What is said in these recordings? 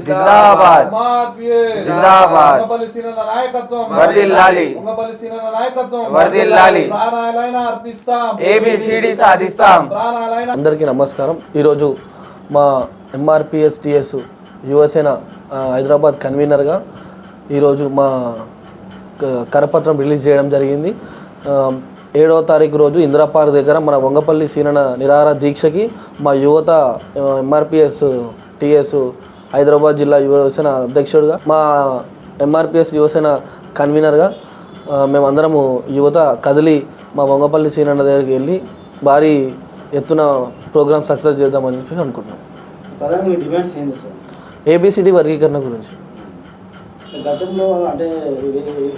జిందాబాద్. జిందాబాద్. A B C D సాధిస్తాం. ప్రాణాలైన అందరికీ నమస్కారం. ఈరోజు మా ఎంఆర్పిఎస్ టిఎస్ యువసేన హైదరాబాద్ కన్వీనర్గా ఈరోజు మా క- కరపత్రం రిలీజ్ చేయడం జరిగింది. ఏడవ తారీఖు రోజు ఇందిరా పార్క్ దగ్గర మన వంగపల్లి సీనన నిరాహార దీక్షకి మా యువత ఎంఆర్పిఎస్ టిఎస్ హైదరాబాద్ జిల్లా యువసేన అధ్యక్షుడిగా మా ఎంఆర్పిఎస్ యువసేన కన్వీనర్గా మేమందరము యువత కదిలి మా వంగపల్లి సీనన్న దగ్గరికి వెళ్ళి భారీ ఎత్తున ప్రోగ్రామ్ సక్సెస్ చేద్దామని చెప్పి అనుకుంటున్నాం. ఏబిసిడి వర్గీకరణ గురించి. గతంలో అంటే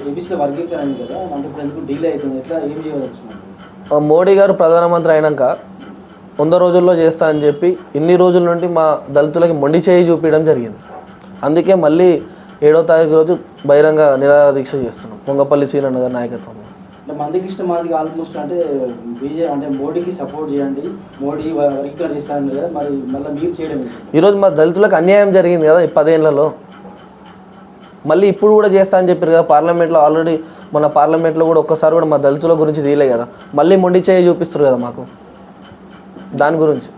ఏబీసీలో వర్గీకరణ కదా అంటే ఇప్పుడు ఎందుకు డీలే అవుతుంది? ఎట్లా ఏం చేయవచ్చున్నారు ఆ, మోడీ గారు ప్రధానమంత్రి అయినాక వంద రోజుల్లో చేస్తా అని చెప్పి ఇన్ని రోజుల నుండి మా దళితులకి మొండి చేయి చూపించడం జరిగింది. అందుకే మళ్ళీ ఏడో తారీఖు రోజు బహిరంగ నిరాహార దీక్ష చేస్తున్నాం పొంగపల్లి సీనన్న గారి నాయకత్వంలో. అంటే మందికి ఇష్టం మాది ఆల్మోస్ట్ అంటే బీజే అంటే మోడీకి సపోర్ట్ చేయండి మోడీ వర్గీకరణ చేస్తారని కదా మరి మళ్ళీ మీరు చేయడం? ఈరోజు మా దళితులకు అన్యాయం జరిగింది కదా ఈ పదేళ్ళలో. మళ్ళీ ఇప్పుడు కూడా చేస్తా అని చెప్పారు కదా పార్లమెంట్లో ఆల్రెడీ మన పార్లమెంట్లో కూడా ఒక్కసారి కూడా మా దళితుల గురించి తీయలే కదా. మళ్ళీ మొండి చేయి చూపిస్తారు కదా మాకు. దాని గురించి.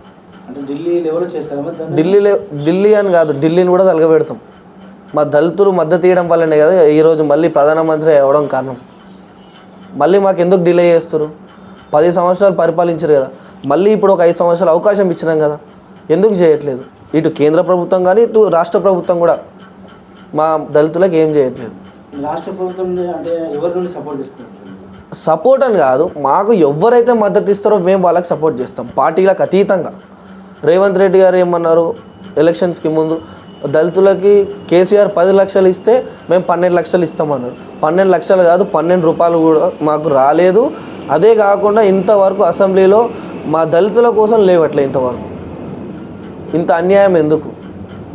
ఢిల్లీ? ఢిల్లీలో ఢిల్లీ అని కాదు ఢిల్లీని కూడా తలగబెడతాం మా దళితులు మద్దతు ఇవ్వడం వల్లనే కదా ఈరోజు మళ్ళీ ప్రధానమంత్రి అవ్వడం కారణం. మళ్ళీ మాకు ఎందుకు డిలే చేస్తారు పది సంవత్సరాలు పరిపాలించారు కదా. మళ్ళీ ఇప్పుడు ఒక ఐదు సంవత్సరాలు అవకాశం ఇచ్చినాం కదా. ఎందుకు చేయట్లేదు? ఇటు కేంద్ర ప్రభుత్వం కానీ ఇటు రాష్ట్ర ప్రభుత్వం కూడా. మా దళితులకు ఏం చేయట్లేదు. రాష్ట్ర ప్రభుత్వం నుండి అంటే ఎవరి నుండి సపోర్ట్ తీసుకుంటారు సపోర్ట్ అని కాదు మాకు ఎవరైతే మద్దతు ఇస్తారో మేము వాళ్ళకి సపోర్ట్ చేస్తాం పార్టీలకు అతీతంగా. రేవంత్ రెడ్డి గారు ఏమన్నారు ఎలక్షన్స్కి ముందు దళితులకి కేసీఆర్ పది లక్షలు ఇస్తే మేము పన్నెండు లక్షలు ఇస్తామన్నారు. పన్నెండు లక్షలు కాదు పన్నెండు రూపాయలు కూడా మాకు రాలేదు. అదే కాకుండా ఇంతవరకు అసెంబ్లీలో మా దళితుల కోసం లేవట్లే ఇంతవరకు. ఇంత అన్యాయం ఎందుకు?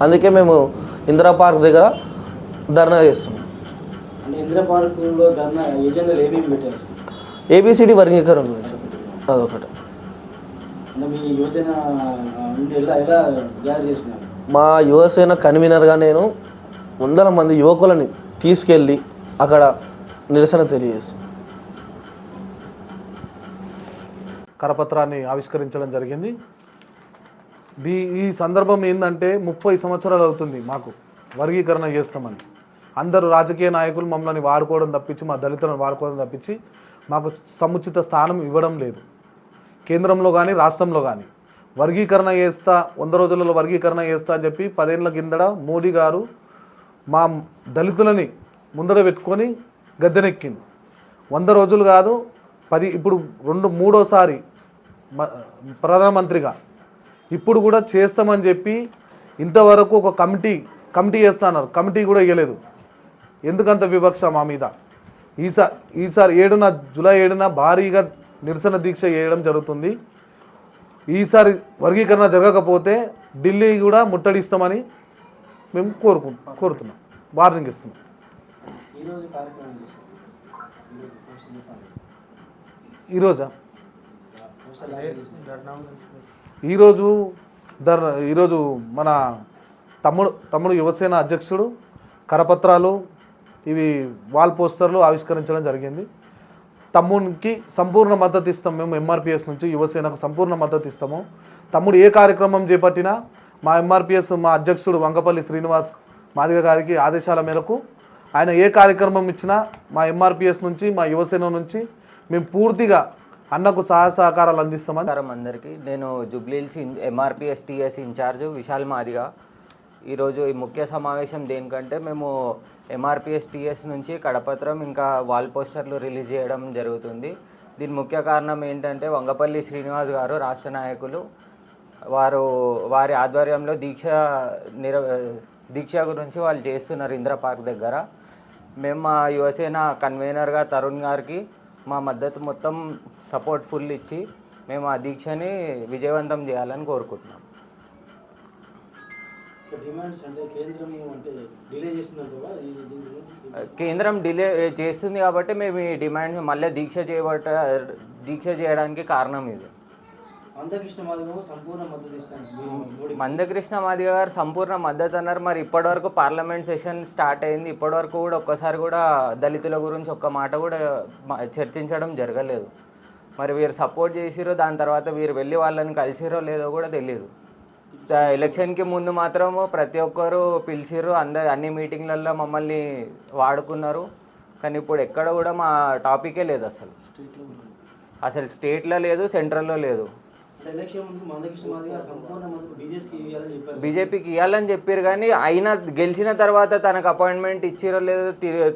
అందుకే మేము ఇందిరా పార్క్ దగ్గర ధర్నా చేస్తున్నాం? ఏబిసిడి వర్గీకరణ గురించి అదొకటి. మా యువసేన కన్వీనర్గా నేను వందల మంది యువకులని తీసుకెళ్ళి అక్కడ నిరసన తెలియజేస్తాను కరపత్రాన్ని ఆవిష్కరించడం జరిగింది. దీ ఈ సందర్భం ఏంటంటే ముప్పై సంవత్సరాలు అవుతుంది మాకు వర్గీకరణ చేస్తామని. అందరూ రాజకీయ నాయకులు మమ్మల్ని వాడుకోవడం తప్పించి మా దళితులను వాడుకోవడం తప్పించి మాకు సముచిత స్థానం ఇవ్వడం లేదు. కేంద్రంలో కానీ రాష్ట్రంలో కానీ వర్గీకరణ చేస్తా వంద రోజులలో వర్గీకరణ చేస్తా అని చెప్పి పదేళ్ళ కిందట మోడీ గారు మా దళితులని ముందర పెట్టుకొని గద్దెనెక్కింది వంద రోజులు కాదు పది ఇప్పుడు రెండు మూడోసారి మ- ప్రధానమంత్రిగా ఇప్పుడు కూడా చేస్తామని చెప్పి ఇంతవరకు ఒక కమిటీ కమిటీ చేస్తున్నారు కమిటీ కూడా ఇవ్వలేదు ఎందుకంత వివక్ష మా మీద? ఈసారి ఈసారి ఏడున జూలై ఏడున భారీగా నిరసన దీక్ష చేయడం జరుగుతుంది. ఈసారి వర్గీకరణ జరగకపోతే ఢిల్లీ కూడా ముట్టడిస్తామని మేము కోరుకు కోరుతున్నాం. వార్నింగ్ ఇస్తున్నాం. ఈరోజు ఈరోజు ధర్ దర్ ఈరోజు మన తమ్ముడు తమ్ముడు యువసేన అధ్యక్షుడు కరపత్రాలు ఇవి వాల్ పోస్టర్లు ఆవిష్కరించడం జరిగింది. తమ్మునికి సంపూర్ణ మద్దతు ఇస్తాం మేము ఎంఆర్పిఎస్ నుంచి యువసేనకు సంపూర్ణ మద్దతు ఇస్తాము. తమ్ముడు ఏ కార్యక్రమం చేపట్టినా మా ఎంఆర్పిఎస్ మా అధ్యక్షుడు వంగపల్లి శ్రీనివాస్ మాదిగ గారికి ఆదేశాల మేరకు ఆయన ఏ కార్యక్రమం ఇచ్చినా మా ఎంఆర్పిఎస్ నుంచి మా యువసేన నుంచి మేము పూర్తిగా అన్నకు సహాయ సహకారాలు అందిస్తామని? నమస్కారం అందరికీ. నేను జుబ్లీల్స్ MRPS TS in-charge Vishal Madiga. ఈరోజు ఈ ముఖ్య సమావేశం దేనికంటే మేము ఎంఆర్పిఎస్ టిఎస్ నుంచి కడపత్రం ఇంకా వాల్ పోస్టర్లు రిలీజ్ చేయడం జరుగుతుంది. దీని ముఖ్య కారణం ఏంటంటే వంగపల్లి శ్రీనివాస్ గారు రాష్ట్ర నాయకులు. వారు వారి ఆధ్వర్యంలో దీక్ష నిర దీక్ష గురించి వాళ్ళు చేస్తున్నారు ఇంద్ర పార్క్ దగ్గర. మేము మా యువసేన కన్వీనర్గా తరుణ్ గారికి మా మద్దతు మొత్తం సపోర్ట్ ఫుల్ ఇచ్చి మేము ఆ దీక్షని విజయవంతం చేయాలని కోరుకుంటున్నాం. కేంద్రం డిలే చేస్తుంది కాబట్టి మేము ఈ డిమాండ్ మళ్ళీ దీక్ష చేయబట్ట దీక్ష చేయడానికి కారణం ఇది. మందకృష్ణ మాదిగ గారు సంపూర్ణ మద్దతు అన్నారు. మరి ఇప్పటివరకు పార్లమెంట్ సెషన్ స్టార్ట్ అయింది. ఇప్పటివరకు కూడా ఒక్కసారి కూడా దళితుల గురించి ఒక్క మాట కూడా చర్చించడం జరగలేదు. మరి వీరు సపోర్ట్ చేసిరో దాని తర్వాత వీరు వెళ్ళి వాళ్ళని కలిసిరో లేదో కూడా తెలియదు ఎలక్షన్కి ముందు మాత్రము ప్రతి ఒక్కరు పిలిచిర్రు. అందరు అన్ని మీటింగ్లలో మమ్మల్ని వాడుకున్నారు. కానీ ఇప్పుడు ఎక్కడ కూడా మా టాపికే లేదు అసలు. అసలు స్టేట్లో లేదు సెంట్రల్లో లేదు. బీజేపీకి ఇవ్వాలని చెప్పారు కానీ అయినా గెలిచిన తర్వాత తనకు అపాయింట్మెంట్ ఇచ్చిరో లేదో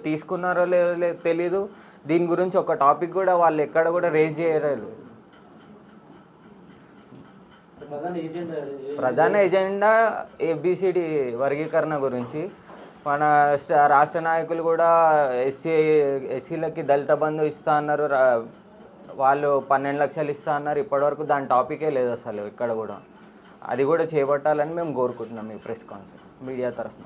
తీసుకున్నారో లేదో తెలీదు. దీని గురించి ఒక టాపిక్ కూడా వాళ్ళు ఎక్కడ కూడా రేజ్ చేయలేదు. ప్రధాన ఎజెండా ఏబిసిడి వర్గీకరణ గురించి. మన రాష్ట్ర నాయకులు కూడా ఎస్సీ ఎస్సీలకి దళిత బంధు ఇస్తా అన్నారు వాళ్ళు పన్నెండు లక్షలు ఇస్తా అన్నారు ఇప్పటివరకు దాని టాపికే లేదు అసలు ఇక్కడ కూడా. అది కూడా చేపట్టాలని మేము కోరుకుంటున్నాం ఈ ప్రెస్ కాన్ఫరెన్స్ మీడియా తరఫున.